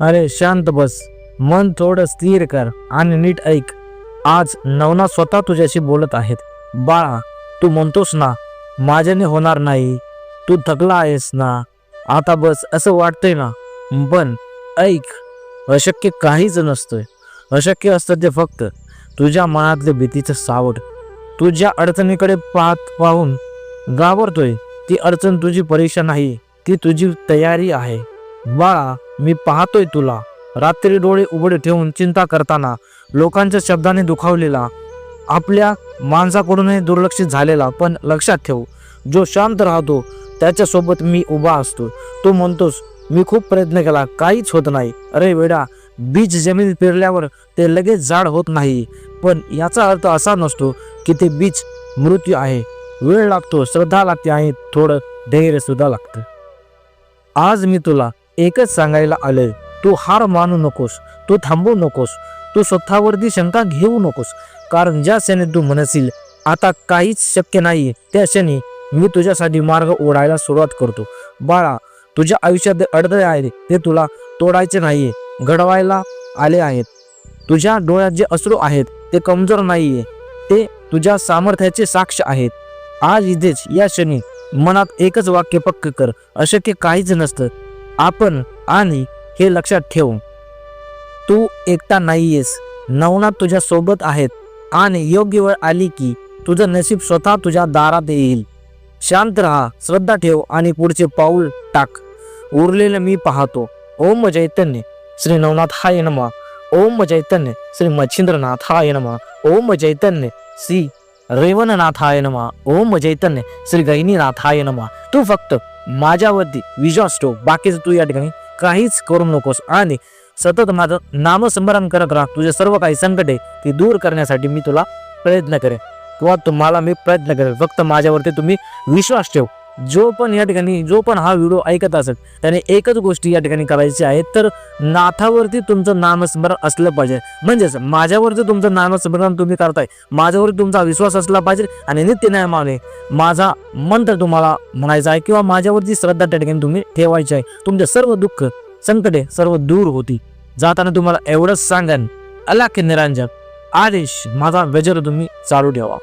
अरे शांत बस. मन थोडं स्थिर कर आणि नीट ऐक. आज नवना स्वतः तुझ्याशी बोलत आहेत. बाळा तू म्हणतोस ना माझ्याने होणार नाही. तू थकला आहेस ना. आता बस असं वाटतंय ना. पण ऐक अशक्य काहीच नसतंय. अशक्य असतं ते फक्त तुझ्या मनातले भीतीचं सावट. तुझ्या अडचणीकडे पाहत पाहून घाबरतोय. ती अडचण तुझी परीक्षा नाही. ती तुझी तयारी आहे. बाळा मी पाहतोय तुला. रात्री डोळे उघडे ठेवून चिंता करताना लोकांच्या शब्दाने दुखावलेला आपल्या माणसाकडूनही दुर्लक्षित झालेला पण लक्षात ठेव जो शांत राहतो त्याच्यासोबत मी उभा असतो. तो म्हणतोस मी खूप प्रयत्न केला काहीच होत नाही. अरे वेडा बीज जमिनीत पेरल्यावर ते लगेच झाड होत नाही. पण याचा अर्थ असा नसतो की ते बीज मृत्यू आहे. वेळ लागतो श्रद्धा लागते आणि थोडं धैर्य सुद्धा लागतं. आज मी तुला एकच सांगायला आलंय तू हार मानू नकोस तू थांबू नकोस तू स्वतःवरती शंका घेऊ नकोस कारण ज्या क्षणी तू म्हणशील आता काहीच शक्य नाही त्या क्षणी मी तुझ्यासाठी मार्ग ओढायला सुरुवात करतो. बाळा तुझ्या आयुष्यात अडथळे आहेत ते तुला तोडायचे नाहीये घडवायला आले आहेत. तुझ्या डोळ्यात जे अश्रू आहेत ते कमजोर नाहीये ते तुझ्या सामर्थ्याचे साक्ष आहेत. आज इथेच या क्षणी मनात एकच वाक्य पक्क कर अशक्य काहीच नसतं. आपण आणि हे लक्षात ठेव. तू एकटा नाहीयेस. नवनाथ तुझ्या सोबत आहेत आणि योग्य वेळ आली की तुझं नशीब स्वतः तुझ्या दारात येईल. शांत राहा श्रद्धा ठेव आणि पुढचे पाऊल टाक. उरलेलं मी पाहतो. ओम चैतन्य. श्री नवनाथ हाय नमा. ओम चैतन्य. श्री मच्छिंद्रनाथ हाय नमा. ओम चैतन्य. श्री रेवणनाथाय नमा. ओम चैतन्य. श्री गैनीनाथाय नमा. तू फक्त माझ्यावरती विश्वास ठेव. बाकीचं तू या ठिकाणी काहीच करू नकोस. आणि सतत माझं नामस्मरण करत राहा. तुझे सर्व काही संकटे ती दूर करण्यासाठी मी तुला प्रयत्न करेन. किंवा तुम्हाला मी प्रयत्न करेन. फक्त माझ्यावरती तुम्ही विश्वास ठेव. जो पण या ठिकाणी जो पण हा व्हिडिओ ऐकत असेल त्याने एकच गोष्टी या ठिकाणी करायची आहे तर नाथावरती तुमचं नामस्मरण असलं पाहिजे. म्हणजेच माझ्यावरती तुमचं नामस्मरण तुम्ही करताय माझ्यावरती तुमचा विश्वास असला पाहिजे आणि नित्य न्याय मावणे माझा मंत्र तुम्हाला म्हणायचा आहे किंवा माझ्यावरती श्रद्धा त्या ठिकाणी तुम्ही ठेवायची आहे. तुमचे सर्व दुःख संकटे सर्व दूर होती. जाताना तुम्हाला एवढंच सांगेन. अलाख निरंजन. आदेश माझा वेजर तुम्ही चालू ठेवा.